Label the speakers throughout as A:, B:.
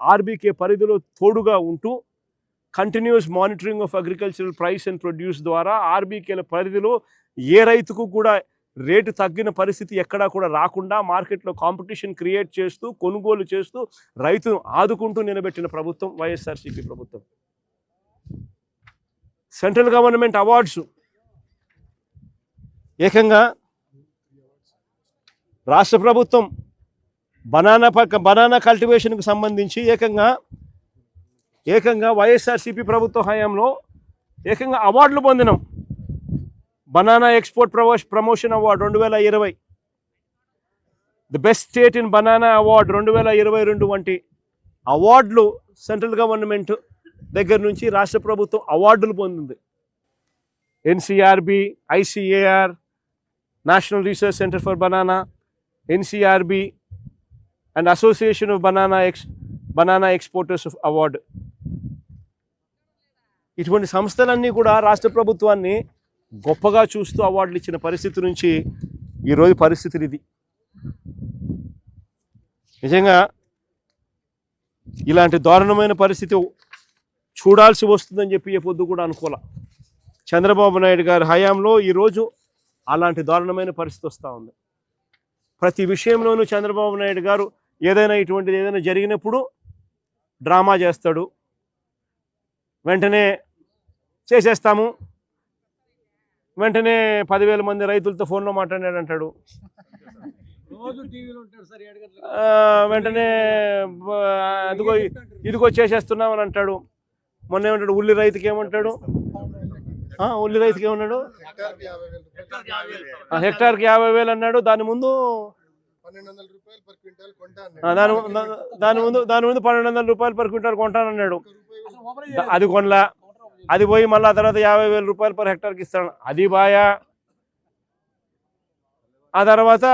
A: RBK పరిధిలో తోడుగా ఉంటూ continuous monitoring of agricultural price and produce ద్వారా ఆర్బీకేల పరిధిలో ఏ రైతుకు కూడా రేటు తగ్గిన పరిస్థితి ఎక్కడా కూడా రాకుండా మార్కెట్లో కాంపిటీషన్ క్రియేట్ చేస్తూ కొనుగోలు చేస్తూ రైతును ఆదుకుంటూ నిలబెట్టిన ప్రభుత్వం వైఎస్ఆర్సీపీ ప్రభుత్వం. సెంట్రల్ గవర్నమెంట్ అవార్డ్స్ ఏకంగా రాష్ట్ర ప్రభుత్వం బనానా పక్క బనానా కల్టివేషన్కు సంబంధించి ఏకంగా ఏకంగా వైఎస్ఆర్సీపీ ప్రభుత్వ హయాంలో ఏకంగా అవార్డులు పొందినాం. Banana export promotion promotion award రెండు వేల ఇరవై. The best state in banana award రెండు వేల ఇరవై రెండు వంటి అవార్డులు సెంట్రల్ గవర్నమెంట్ దగ్గర నుంచి రాష్ట్ర ప్రభుత్వం అవార్డులు పొందింది. NCRB ICAR national research centre for banana NCRB and association of banana ex banana exporters award ఇటువంటి సంస్థలన్నీ కూడా రాష్ట్ర ప్రభుత్వాన్ని గొప్పగా చూస్తూ అవార్డులు ఇచ్చిన పరిస్థితి నుంచి ఈరోజు పరిస్థితులు ఇది. నిజంగా ఇలాంటి దారుణమైన పరిస్థితి చూడాల్సి వస్తుందని చెప్పి ఏ పొద్దు కూడా అనుకోలే చంద్రబాబు నాయుడు గారి హయాంలో ఈరోజు అలాంటి దారుణమైన పరిస్థితి వస్తూ ఉంది. ప్రతి విషయంలోనూ చంద్రబాబు నాయుడు గారు ఏదైనా ఇటువంటిది ఏదైనా జరిగినప్పుడు డ్రామా చేస్తాడు. వెంటనే చేసేస్తాము. వెంటనే పదివేల మంది రైతులతో ఫోన్లో మాట్లాడాడు అంటాడు.
B: రోజు టీవీలో ఉంటాడు సార్ ఏడు గంటలకు.
A: ఆ, వెంటనే అదిగో ఇదిగో చేసేస్తున్నాం అని అంటాడు. మొన్న ఏమంటాడు? ఉల్లి రైతుకి ఏమంటాడు? ఆ, ఉల్లి రైతుకి ఏమన్నాడు? హెక్టార్కి యాభై వేలు అన్నాడు. దాని ముందు దాని దాని ముందు దాని ముందు పన్నెండు వందల రూపాయలు పర్ క్వింటాల్ కొంటానన్నాడు. అది కొనలా. అది పోయి మళ్ళీ తర్వాత యాభై వేల రూపాయలు పర్ హెక్టార్కి ఇస్తాడు అది బాయా. ఆ తర్వాత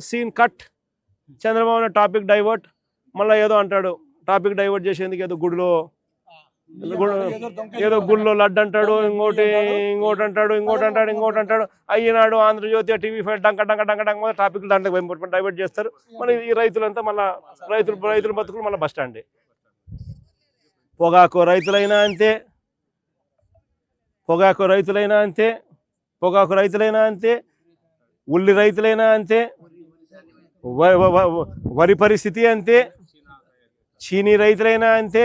A: scene cut. Chandrababu topic divert. మళ్ళీ ఏదో అంటాడు. టాపిక్ డైవర్ట్ చేసేందుకు ఏదో గుడిలో గుడి- ఏదో గుడిలో లడ్డు అంటాడు ఇంకోటి ఇంకోటి అంటాడు ఇంకోటి అంటాడు ఇంకోటి అంటాడు. అయ్యినాడు ఆంధ్రజ్యోతి టీవీ ఫైవ్ డంక డంక డంక డంక టాపిక్ దాంట్లో డైవర్ట్ చేస్తారు. మరి ఈ రైతులంతా మళ్ళీ రైతులు రైతుల బతుకులు మళ్ళీ బస్ స్టాండే పొగాకు రైతులైనా అంతే పొగాకు రైతులైనా అంతే పొగాకు రైతులైనా అంతే ఉల్లి రైతులైనా అంతే వరి పరిస్థితి అంతే చీనీ రైతులైనా అంతే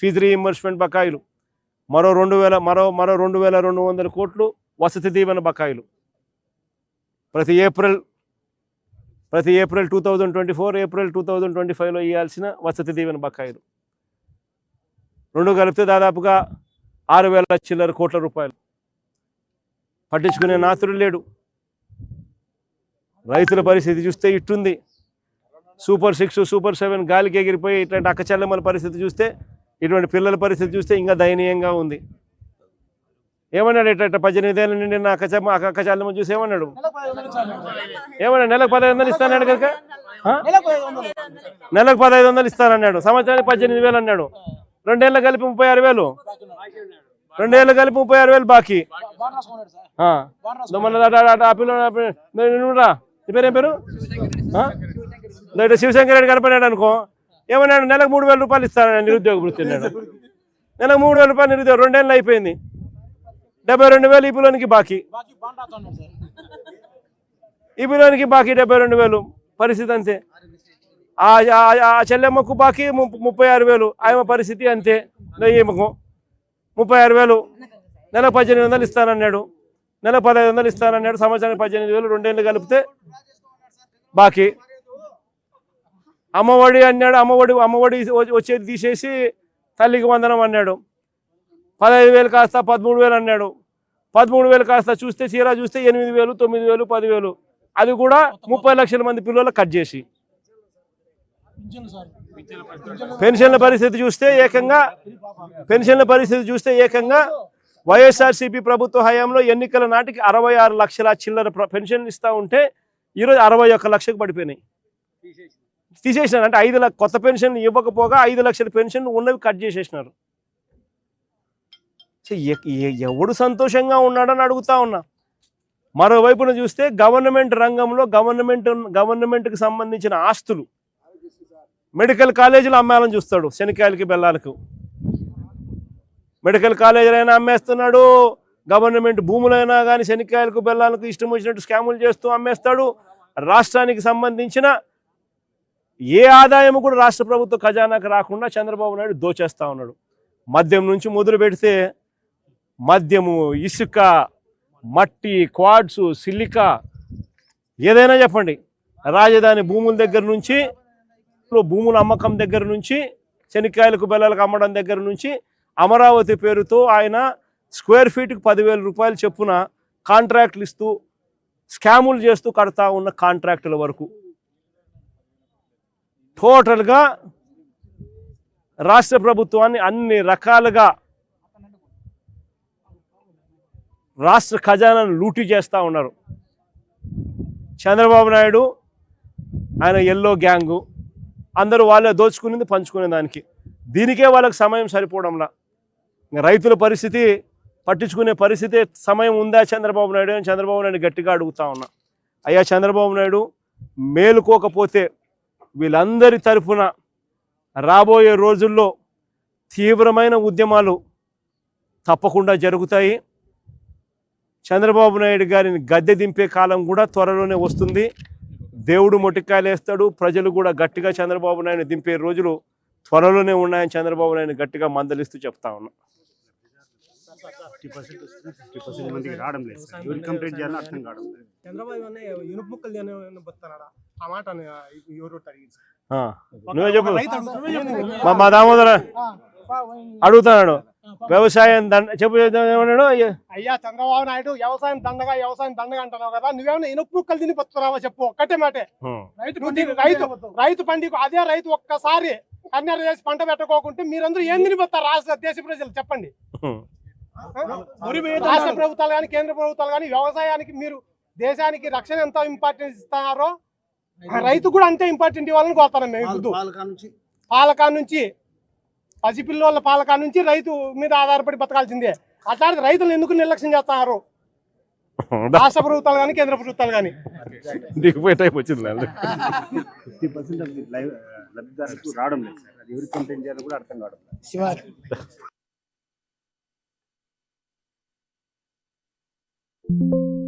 A: ఫీజు రీఇంబర్స్మెంట్ బకాయిలు. మరో రెండు వేల మరో మరో రెండు వేల రెండు వందల కోట్లు వసతి దీవెన బకాయిలు. ప్రతి ఏప్రిల్ ప్రతి April two thousand twenty four April two thousand twenty ఫైవ్లో ఇవ్వాల్సిన వసతి దీవెన బకాయిలు. రెండు కలిపితే దాదాపుగా ఆరు వేల చిల్లర కోట్ల రూపాయలు. పట్టించుకునే నాతుడు లేడు. రైతుల పరిస్థితి చూస్తే ఇట్టుంది. సూపర్ సిక్స్ సూపర్ సెవెన్ గాలికి ఎగిరిపోయి ఇట్లాంటి అక్కచెల్లెమ్మల పరిస్థితి చూస్తే ఇటువంటి పిల్లల పరిస్థితి చూస్తే ఇంకా దయనీయంగా ఉంది. ఏమన్నాడు ఇట్ట పద్దెనిమిది ఏళ్ళ నుండి నా అక్క చెమ్మ అక్క చెల్లెమ్మ చూసి ఏమన్నాడు? ఏమన్నాడు? నెలకు పదహైదు వందలు ఇస్తానన్నాడు కనుక? నెలకు పదహైదు వందలు. ఇస్తానన్నాడు. సంవత్సరానికి పద్దెనిమిది వేలు అన్నాడు. రెండేళ్ళు కలిపి ముప్పై ఆరు వేలు. రెండేళ్ళు కలిపి ముప్పై ఆరు వేలు బాకీ. నీ పేరు ఏం పేరు శివశంకర్ రెడ్డి కనపడాడు అనుకో. ఏమన్నాడు? నెలకు మూడు వేల రూపాయలు ఇస్తానని నిరుద్యోగ వృత్తి అన్నాడు. నెలకు మూడు వేల రూపాయలు నిరుద్యోగం రెండేళ్ళు అయిపోయింది. డెబ్బై రెండు వేలు ఈ పిల్లోనికి బాకీ. ఈ పిల్లోనికి బాకీ డెబ్బై రెండు వేలు. పరిస్థితి అంతే. ఆ చెల్లెమ్మకు బాకీ ముప్పై ఆరు వేలు. ఆమె పరిస్థితి అంతే. ఈమెకు ముప్పై ఆరు వేలు. నెల పద్దెనిమిది వందలు ఇస్తానన్నాడు. నెల పదహైదు వందలు ఇస్తానన్నాడు. సంవత్సరానికి పద్దెనిమిది వేలు రెండేళ్ళు కలిపితే బాకీ. అమ్మఒడి అన్నాడు అమ్మఒడి అమ్మఒడి వచ్చేది తీసేసి తల్లికి వందనం అన్నాడు. పదహైదు వేలు కాస్త పదమూడు వేలు అన్నాడు. పదమూడు వేలు కాస్త చూస్తే చీరా చూస్తే ఎనిమిది వేలు తొమ్మిది వేలు పదివేలు అది కూడా ముప్పై లక్షల మంది పిల్లలు కట్ చేసి. పెన్షన్ల పరిస్థితి చూస్తే ఏకంగా పెన్షన్ల పరిస్థితి చూస్తే ఏకంగా వైఎస్ఆర్సీపీ ప్రభుత్వ హయాంలో ఎన్నికల నాటికి అరవై ఆరు లక్షల చిల్లర పెన్షన్లు ఇస్తూ ఉంటే ఈరోజు అరవై ఒక్క లక్షకు పడిపోయినాయి. తీసేసినారు. అంటే ఐదు లక్ష కొత్త పెన్షన్ ఇవ్వకపోగా ఐదు లక్షల పెన్షన్ ఉన్నవి కట్ చేసేసినారు. ఎవడు సంతోషంగా ఉన్నాడని అడుగుతా ఉన్నా. మరోవైపున చూస్తే గవర్నమెంట్ రంగంలో గవర్నమెంట్ గవర్నమెంట్కి సంబంధించిన ఆస్తులు. మెడికల్ కాలేజీలు అమ్మాలని చూస్తాడు శనికాయలకి బెల్లాలకు. మెడికల్ కాలేజీలైనా అమ్మేస్తున్నాడు. గవర్నమెంట్ భూములైనా కానీ శనికాయలకు బెల్లాలకు ఇష్టం వచ్చినట్టు స్కాములు చేస్తూ అమ్మేస్తాడు. రాష్ట్రానికి సంబంధించిన ఏ ఆదాయం కూడా రాష్ట్ర ప్రభుత్వ ఖజానాకు రాకుండా చంద్రబాబు నాయుడు దోచేస్తూ ఉన్నాడు. మద్యం నుంచి మొదలు పెడితే మద్యము ఇసుక మట్టి క్వాడ్స్ సిలికా ఏదైనా చెప్పండి. రాజధాని భూముల దగ్గర నుంచి భూముల అమ్మకం దగ్గర నుంచి శనిక్కాయలకు బెల్లలకు అమ్మడం దగ్గర నుంచి అమరావతి పేరుతో ఆయన స్క్వేర్ ఫీట్కి పదివేల రూపాయలు చెప్పున కాంట్రాక్ట్లు ఇస్తూ స్కాములు చేస్తూ కడతా ఉన్న కాంట్రాక్టుల వరకు. టోటల్గా రాష్ట్ర ప్రభుత్వాన్ని అన్ని రకాలుగా రాష్ట్ర ఖజానాను లూటీ చేస్తూ ఉన్నారు. చంద్రబాబు నాయుడు ఆయన ఎల్లో గ్యాంగు అందరూ వాళ్ళే దోచుకునేది పంచుకునే దానికి దీనికే వాళ్ళకి సమయం సరిపోవడంలా. రైతుల పరిస్థితి పట్టించుకునే పరిస్థితి సమయం ఉందా చంద్రబాబు నాయుడు అని చంద్రబాబు నాయుడు గట్టిగా అడుగుతా ఉన్నా. అయ్యా చంద్రబాబు నాయుడు మేలుకోకపోతే వీళ్ళందరి తరఫున రాబోయే రోజుల్లో తీవ్రమైన ఉద్యమాలు తప్పకుండా జరుగుతాయి. చంద్రబాబు నాయుడు గారిని గద్దె దింపే కాలం కూడా త్వరలోనే వస్తుంది. దేవుడు మొటికాయలు వేస్తాడు. ప్రజలు కూడా గట్టిగా చంద్రబాబు నాయుడు దింపే రోజులు త్వరలోనే ఉన్నాయని చంద్రబాబు నాయుడు గట్టిగా మందలిస్తూ చెప్తా ఉన్నా.
C: ఫిఫ్టీ పర్సెంట్ వస్తుంది ఫిఫ్టీ పర్సెంట్ మందికి రావడం లేదు సార్. ఎవరికి కంప్లీట్ చేయాలో అర్థం కావడం లేదు.
B: చంద్రబాబు అనే ఇనుప ముక్కలు తినే బతున్నాడా ఆ మాట ఎవరు అడిగింది
A: నువ్వే చెప్పు.
B: రైతు.
A: మా మా దామోదర అడుగుతున్నాడు. వ్యవసాయం దండ చెప్పు ఏమన్నాడు?
B: అయ్యా. చంద్రబాబు నాయుడు వ్యవసాయం దండగా వ్యవసాయం దండగా అంటున్నావు కదా నువ్వేమైనా ఇనుప ముక్కలు తిని బతున్నావా చెప్పు ఒక్కటే మాటే. రైతు రైతు పండికు అదే రైతు ఒక్కసారి కన్నెర చేసి పంట పెట్టకోకుంటే మీరందరూ ఏం తినిపోతారు రాష్ట్ర దేశ ప్రజలు చెప్పండి. రాష్ట్ర ప్రభుత్వాలు కానీ కేంద్ర ప్రభుత్వాలు కానీ వ్యవసాయానికి మీరు దేశానికి రక్షణ ఎంత ఇంపార్టెన్స్ ఇస్తున్నారో రైతు కూడా అంతే ఇంపార్టెంట్ ఇవ్వాలని కోరుతాను మేము పాలకా నుంచి. పసిపిల్లోళ్ళ పాలకా నుంచి రైతు మీద ఆధారపడి బతకాల్సిందే. అట్లాంటి రైతులు ఎందుకు నిర్లక్ష్యం చేస్తున్నారు? రాష్ట్ర ప్రభుత్వాలు కానీ కేంద్ర ప్రభుత్వాలు కానీ.
A: దిగిపోయే వచ్చింది నాది.
C: ఫిఫ్టీ పర్సెంట్ లబ్ధిదారులకు రావడం లేదు సార్. అది ఎవరికి కంప్లైంట్ చేయాలో కూడా అర్థం కావడం thank you